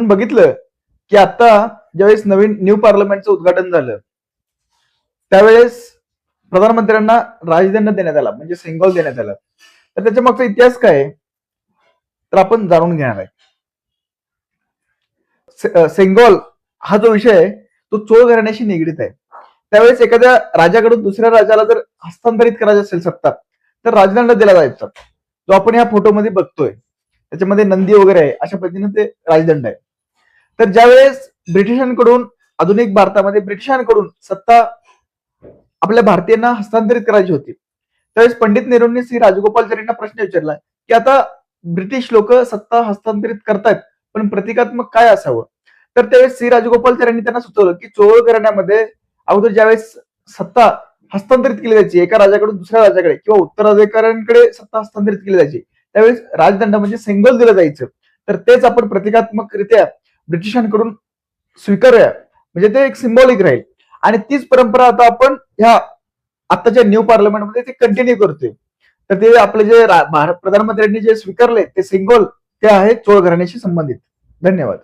आपण बघितलं की आता ज्यावेळेस नवीन न्यू पार्लमेंटचं उद्घाटन झालं त्यावेळेस प्रधानमंत्र्यांना राजदंड देण्यात आला म्हणजे सेंगॉल देण्यात आला. तर त्याच्या मागचा इतिहास काय तर आपण जाणून घेणार आहे. से- सेंगॉल हा जो विषय आहे तो चोळ घराण्याशी निगडीत आहे. त्यावेळेस एखाद्या राजाकडून दुसऱ्या राजाला जर हस्तांतरित करायची असेल सत्ता तर राजदंड दिला जायचा. जो आपण या फोटोमध्ये बघतोय त्याच्यामध्ये नंदी वगैरे आहे अशा पद्धतीने ते राजदंड आहे. तर ज्यावेळेस ब्रिटिशांकडून आधुनिक भारतामध्ये ब्रिटिशांकडून सत्ता आपल्या भारतीयांना हस्तांतरित करायची होती त्यावेळेस पंडित नेहरूंनी श्री राजगोपालचारींना प्रश्न विचारला की आता ब्रिटिश लोक सत्ता हस्तांतरित करतायत पण प्रतिकात्मक काय असावं? तर त्यावेळेस श्री राजगोपालचार्यांनी त्यांना सुचवलं की चोळ घराण्यामध्ये अगोदर ज्यावेळेस सत्ता हस्तांतरित केली जायची एका राजाकडून दुसऱ्या राजाकडे किंवा उत्तराधिकाऱ्यांकडे सत्ता हस्तांतरित केली जायची त्यावेळेस राजदंड म्हणजे सिंगल दिलं जायचं. तर तेच आपण प्रतिकात्मकरित्या ब्रिटिशांकडून स्वीकारूया. म्हणजे ते एक सिम्बॉलिक राहील. आणि तीच परंपरा आता आपण ह्या आताच्या न्यू पार्लमेंटमध्ये ते कंटिन्यू करतोय. तर ते आपले जे प्रधानमंत्र्यांनी जे स्वीकारले ते सिंगोल ते आहे चोळ घराण्याशी संबंधित. धन्यवाद.